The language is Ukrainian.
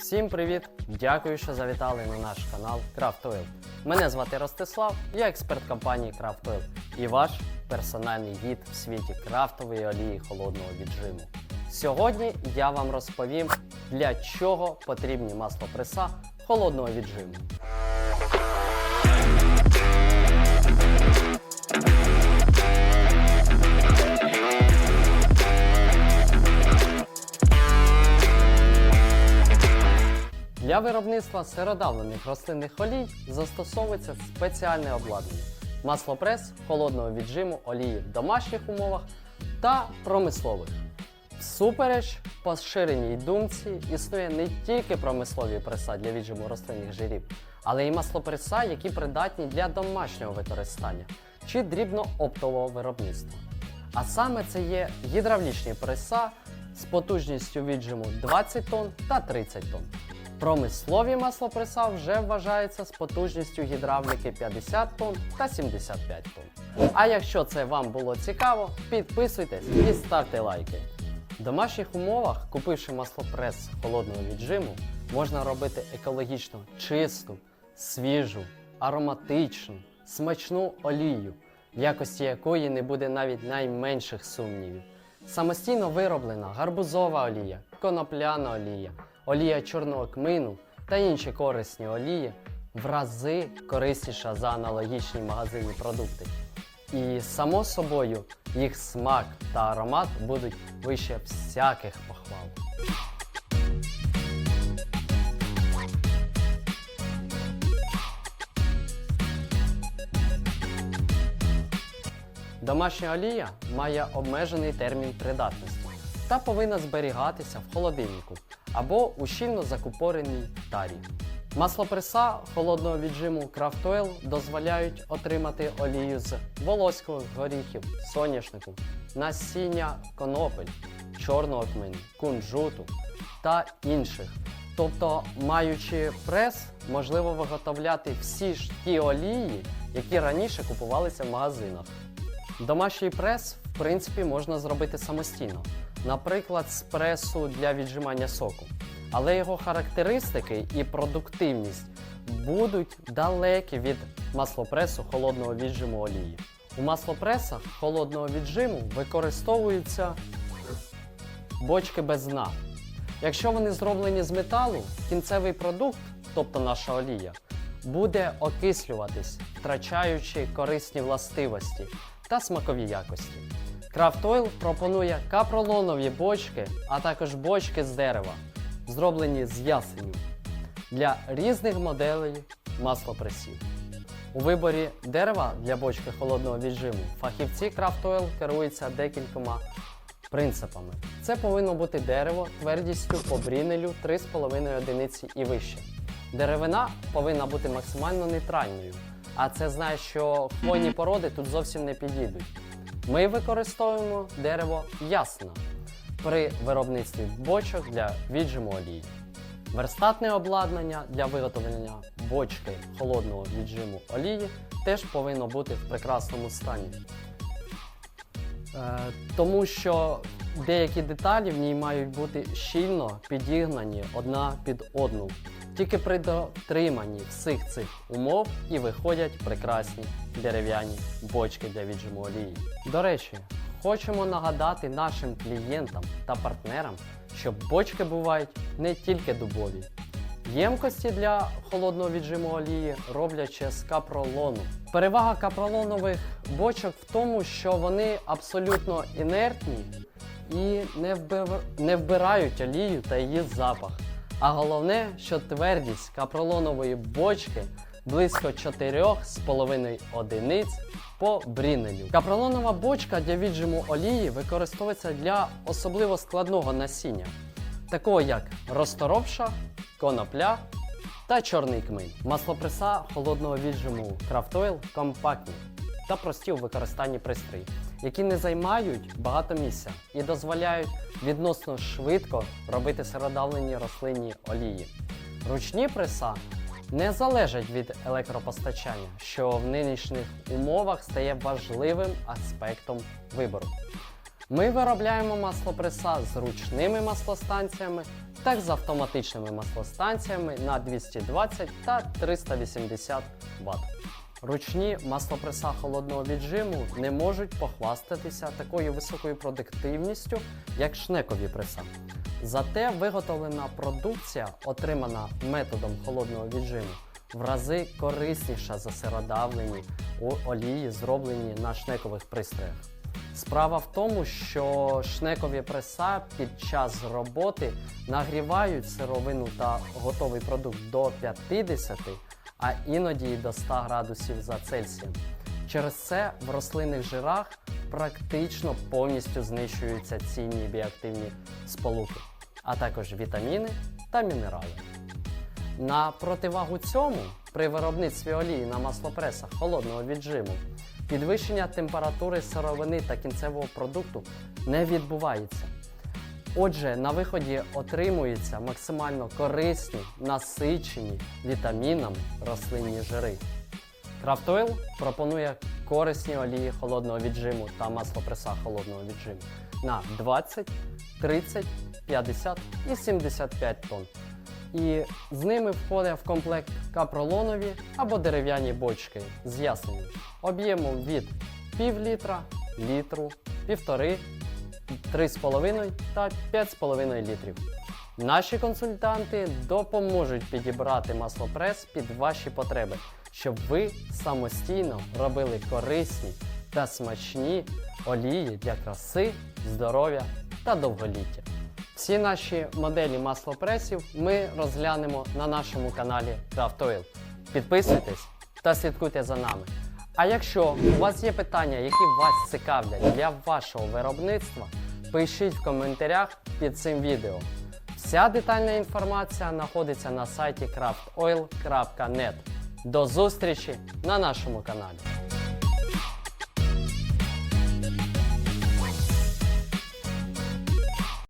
Всім привіт! Дякую, що завітали на наш канал Craft Oil. Мене звати Ростислав, я експерт компанії Craft і ваш персональний гід в світі крафтової олії холодного віджиму. Сьогодні я вам розповім, для чого потрібні маслопреса холодного віджиму. Для виробництва сиродавлених рослинних олій застосовується спеціальне обладнання маслопрес холодного віджиму олії в домашніх умовах та промислових. Всупереч поширеній думці існує не тільки промислові преса для віджиму рослинних жирів, але й маслопреса, які придатні для домашнього використання чи дрібнооптового виробництва. А саме це є гідравлічні преса з потужністю віджиму 20 тонн та 30 тонн. Промислові маслопреса вже вважаються з потужністю гідравліки 50 тонн та 75 тонн. А якщо це вам було цікаво, підписуйтесь і ставте лайки. В домашніх умовах, купивши маслопрес холодного віджиму, можна робити екологічно чисту, свіжу, ароматичну, смачну олію, в якості якої не буде навіть найменших сумнівів. Самостійно вироблена гарбузова олія, конопляна олія, олія чорного кмину та інші корисні олії в рази корисніша за аналогічні магазинні продукти. І само собою їх смак та аромат будуть вище всяких похвал. Домашня олія має обмежений термін придатності та повинна зберігатися в холодильнику або у щільно закупореній тарі. Маслопреса холодного віджиму Craft Oil дозволяють отримати олію з волоських горіхів, соняшнику, насіння конопель, чорного кмину, кунжуту та інших. Тобто, маючи прес, можливо виготовляти всі ж ті олії, які раніше купувалися в магазинах. Домашній прес, в принципі, можна зробити самостійно, наприклад, з пресу для віджимання соку. Але його характеристики і продуктивність будуть далекі від маслопресу холодного віджиму олії. У маслопресах холодного віджиму використовуються бочки без дна. Якщо вони зроблені з металу, кінцевий продукт, тобто наша олія, буде окислюватись, втрачаючи корисні властивості та смакові якості. Craft Oil пропонує капролонові бочки, а також бочки з дерева, зроблені з ясеню для різних моделей маслопресів. У виборі дерева для бочки холодного віджиму фахівці Craft Oil керуються декількома принципами. Це повинно бути дерево твердістю по брінелю 3,5 одиниці і вище. Деревина повинна бути максимально нейтральною, а це знає, що хвойні породи тут зовсім не підійдуть. Ми використовуємо дерево ясна при виробництві бочок для віджиму олії. Верстатне обладнання для виготовлення бочки холодного віджиму олії теж повинно бути в прекрасному стані. Е, тому що деякі деталі в ній мають бути щільно підігнані одна під одну. Тільки при дотриманні всіх цих умов і виходять прекрасні дерев'яні бочки для віджиму олії. До речі, хочемо нагадати нашим клієнтам та партнерам, що бочки бувають не тільки дубові. Ємкості для холодного віджиму олії роблять ще з капролону. Перевага капролонових бочок в тому, що вони абсолютно інертні і не, вбирають олію та її запах. А головне, що твердість капролонової бочки близько 4,5 одиниць по брінелю. Капролонова бочка для віджиму олії використовується для особливо складного насіння, такого як розторопша, конопля та чорний кмин. Маслопреса холодного віджиму Oil компактні та прості у використанні пристрої, які не займають багато місця і дозволяють відносно швидко робити сиродавлені рослинні олії. Ручні преса не залежать від електропостачання, що в нинішніх умовах стає важливим аспектом вибору. Ми виробляємо маслопреса з ручними маслостанціями так з автоматичними маслостанціями на 220 та 380 Вт. Ручні маслопреса холодного віджиму не можуть похвастатися такою високою продуктивністю, як шнекові преса. Зате виготовлена продукція, отримана методом холодного віджиму, в рази корисніша за сиродавлені олії, зроблені на шнекових пристроях. Справа в тому, що шнекові преса під час роботи нагрівають сировину та готовий продукт до 50, а іноді й до 100 градусів за Цельсієм. Через це в рослинних жирах практично повністю знищуються цінні біоактивні сполуки, а також вітаміни та мінерали. На противагу цьому, при виробництві олії на маслопресах холодного віджиму, підвищення температури сировини та кінцевого продукту не відбувається. Отже, на виході отримуються максимально корисні, насичені вітамінами рослинні жири. Крафтойл пропонує корисні олії холодного віджиму та маслопреса холодного віджиму на 20, 30, 50 і 75 тонн. І з ними входить в комплект капролонові або дерев'яні бочки з ясенем об'ємом від пів літра, літру, півтори, 3,5 та 5,5 літрів. Наші консультанти допоможуть підібрати маслопрес під ваші потреби, щоб ви самостійно робили корисні та смачні олії для краси, здоров'я та довголіття. Всі наші моделі маслопресів ми розглянемо на нашому каналі Craft Oil. Підписуйтесь та слідкуйте за нами. А якщо у вас є питання, які вас цікавлять для вашого виробництва, пишіть в коментарях під цим відео. Вся детальна інформація знаходиться на сайті craftoil.net. До зустрічі на нашому каналі.